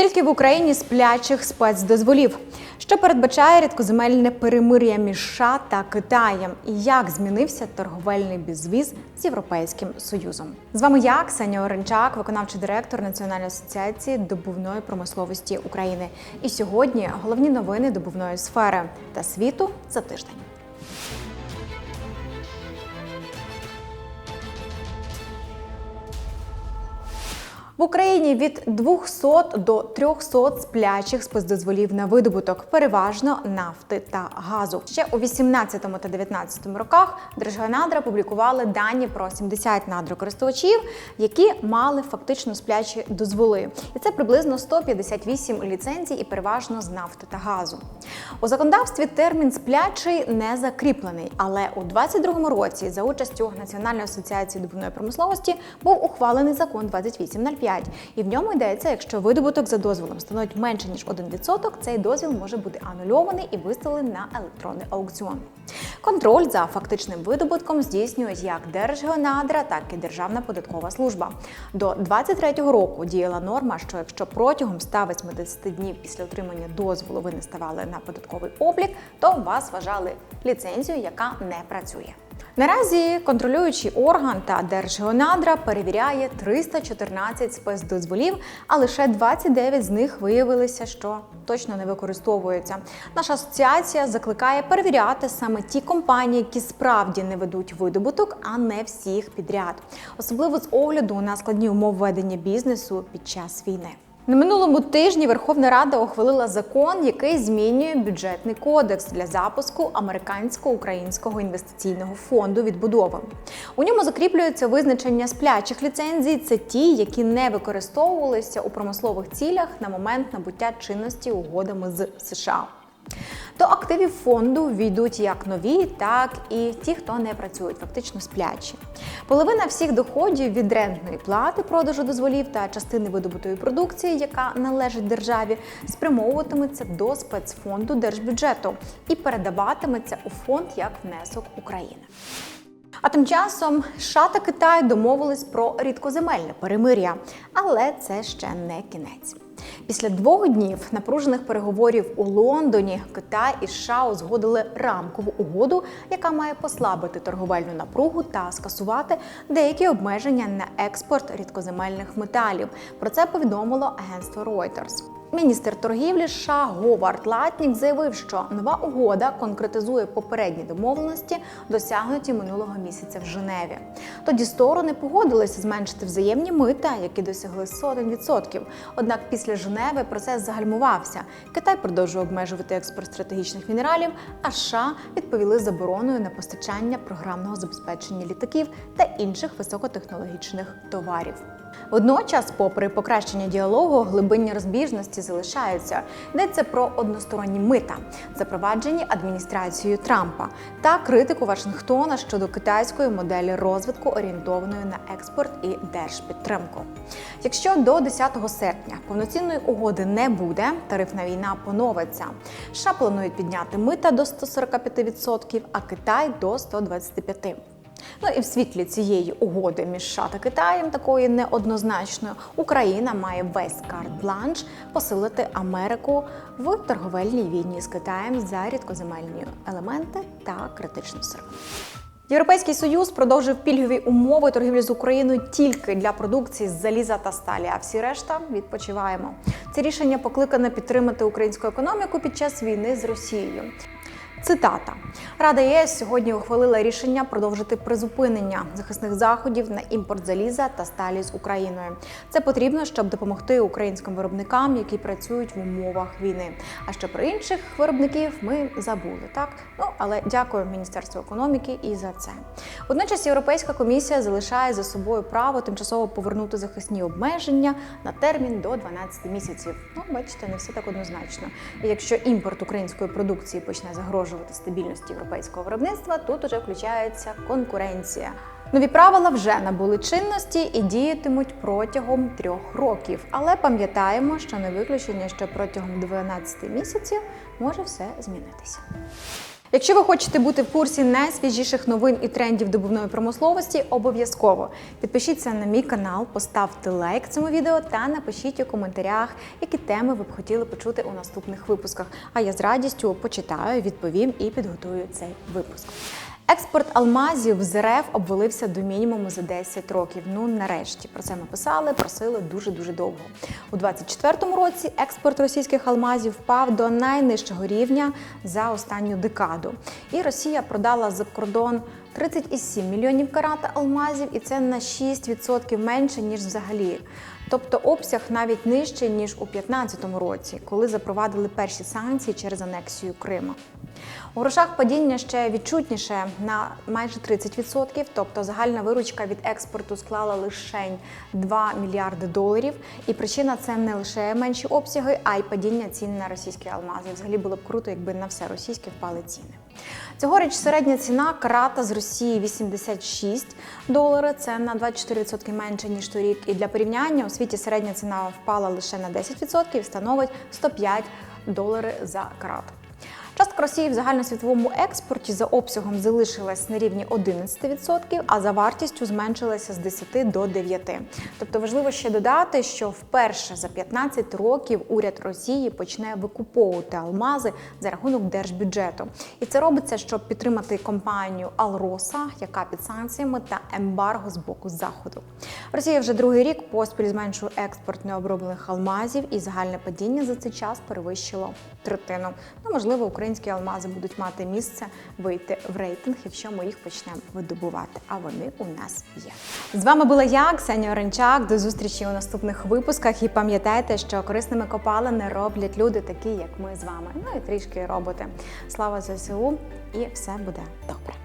Скільки в Україні сплячих спецдозволів? Що передбачає рідкоземельне перемир'я між США та Китаєм? І як змінився торговельний безвіз з Європейським Союзом? З вами я, Ксенія Оренчак, виконавчий директор Національної асоціації добувної промисловості України. І сьогодні головні новини добувної сфери та світу за тиждень. В Україні від 200 до 300 сплячих спецдозволів на видобуток, переважно нафти та газу. Ще у 18 та 19 роках Держгеонадра публікували дані про 70 надрокористувачів, які мали фактично сплячі дозволи. І це приблизно 158 ліцензій, і переважно з нафти та газу. У законодавстві термін сплячий не закріплений, але у 22 році за участю Національної асоціації добувної промисловості був ухвалений закон 2805. І в ньому йдеться, якщо видобуток за дозволом становить менше ніж 1%, цей дозвіл може бути анульований і виставлений на електронний аукціон. Контроль за фактичним видобутком здійснюють як Держгеонадра, так і Державна податкова служба. До 2023 року діяла норма, що якщо протягом 180 днів після отримання дозволу ви не ставали на податковий облік, то вас вважали ліцензію, яка не працює. Наразі контролюючий орган та Держгеонадра перевіряє 314 спецдозволів, а лише 29 з них виявилися, що точно не використовуються. Наша асоціація закликає перевіряти саме ті компанії, які справді не ведуть видобуток, а не всіх підряд, особливо з огляду на складні умови ведення бізнесу під час війни. На минулому тижні Верховна Рада ухвалила закон, який змінює бюджетний кодекс для запуску американсько-українського інвестиційного фонду відбудови. У ньому закріплюється визначення сплячих ліцензій. Це ті, які не використовувалися у промислових цілях на момент набуття чинності угодами з США. До активів фонду війдуть як нові, так і ті, хто не працюють, фактично сплячі. Половина всіх доходів від рентної плати, продажу дозволів та частини видобутої продукції, яка належить державі, спрямовуватиметься до спецфонду держбюджету і передаватиметься у фонд як внесок України. А тим часом США та Китай домовились про рідкоземельне перемир'я, але це ще не кінець. Після двох днів напружених переговорів у Лондоні Китай і США узгодили рамкову угоду, яка має послабити торговельну напругу та скасувати деякі обмеження на експорт рідкоземельних металів. Про це повідомило агентство Reuters. Міністр торгівлі США Говард Латнік заявив, що нова угода конкретизує попередні домовленості, досягнуті минулого місяця в Женеві. Тоді сторони погодилися зменшити взаємні мита, які досягли сотень відсотків. Однак після Женеви процес загальмувався. Китай продовжує обмежувати експорт стратегічних мінералів, а США відповіли забороною на постачання програмного забезпечення літаків та інших високотехнологічних товарів. Водночас, попри покращення діалогу, глибинні розбіжності залишаються. Йдеться про односторонні мита, запроваджені адміністрацією Трампа, та критику Вашингтона щодо китайської моделі розвитку, орієнтованої на експорт і держпідтримку. Якщо до 10 серпня повноцінної угоди не буде, тарифна війна поновиться. США планують підняти мита до 145%, а Китай до 125%. Ну і в світлі цієї угоди між США та Китаєм, такої неоднозначної, Україна має весь карт-бланш посилити Америку в торговельній війні з Китаєм за рідкоземельні елементи та критичну сировину. Європейський союз продовжив пільгові умови торгівлі з Україною тільки для продукції з заліза та сталі. А всі решта відпочиваємо. Це рішення покликане підтримати українську економіку під час війни з Росією. Цитата Рада ЄС сьогодні ухвалила рішення продовжити призупинення захисних заходів на імпорт заліза та сталі з Україною. Це потрібно, щоб допомогти українським виробникам, які працюють в умовах війни. А що про інших виробників ми забули, так ну але дякую Міністерству економіки і за це. Водночас Європейська комісія залишає за собою право тимчасово повернути захисні обмеження на термін до 12 місяців. Ну, бачите, не все так однозначно. І якщо імпорт української продукції почне загрожувати стабільності європейського виробництва, тут уже включається конкуренція. Нові правила вже набули чинності і діятимуть протягом трьох років. Але пам'ятаємо, що не виключення, що протягом 12 місяців може все змінитися. Якщо ви хочете бути в курсі найсвіжіших новин і трендів добувної промисловості, обов'язково підпишіться на мій канал, поставте лайк цьому відео та напишіть у коментарях, які теми ви б хотіли почути у наступних випусках. А я з радістю почитаю, відповім і підготую цей випуск. Експорт алмазів з РФ обвалився до мінімуму за 10 років. Ну нарешті про це ми писали, просили дуже дуже довго. У 24-му році експорт російських алмазів впав до найнижчого рівня за останню декаду. І Росія продала за кордон 30,7 мільйонів карата алмазів, і це на 6% менше ніж взагалі. Тобто обсяг навіть нижчий ніж у 2015 році, коли запровадили перші санкції через анексію Криму. У грошах падіння ще відчутніше на майже 30%, тобто загальна виручка від експорту склала лише 2 мільярди доларів. І причина це не лише менші обсяги, а й падіння цін на російські алмази. Взагалі було б круто, якби на все російське впали ціни. Цьогоріч середня ціна карата з Росії 86 доларів. Це на 24% менше ніж торік. І для порівняння у світі середня ціна впала лише на 10% і становить 105 доларів за карат. Частка Росії в загальносвітовому експорті за обсягом залишилась на рівні 11%, а за вартістю зменшилася з 10 до 9%. Тобто важливо ще додати, що вперше за 15 років уряд Росії почне викуповувати алмази за рахунок держбюджету. І це робиться, щоб підтримати компанію Алроса, яка під санкціями та ембарго з боку заходу. Росія вже другий рік поспіль зменшує експорт необроблених алмазів, і загальне падіння за цей час перевищило третину. Ну можливо, українські алмази будуть мати місце вийти в рейтинг, якщо ми їх почнемо видобувати. А вони у нас є. З вами була я, Ксенія Оренчак. До зустрічі у наступних випусках. І пам'ятайте, що корисними копалини роблять люди, такі як ми з вами. Ну і трішки роботи. Слава ЗСУ, і все буде добре.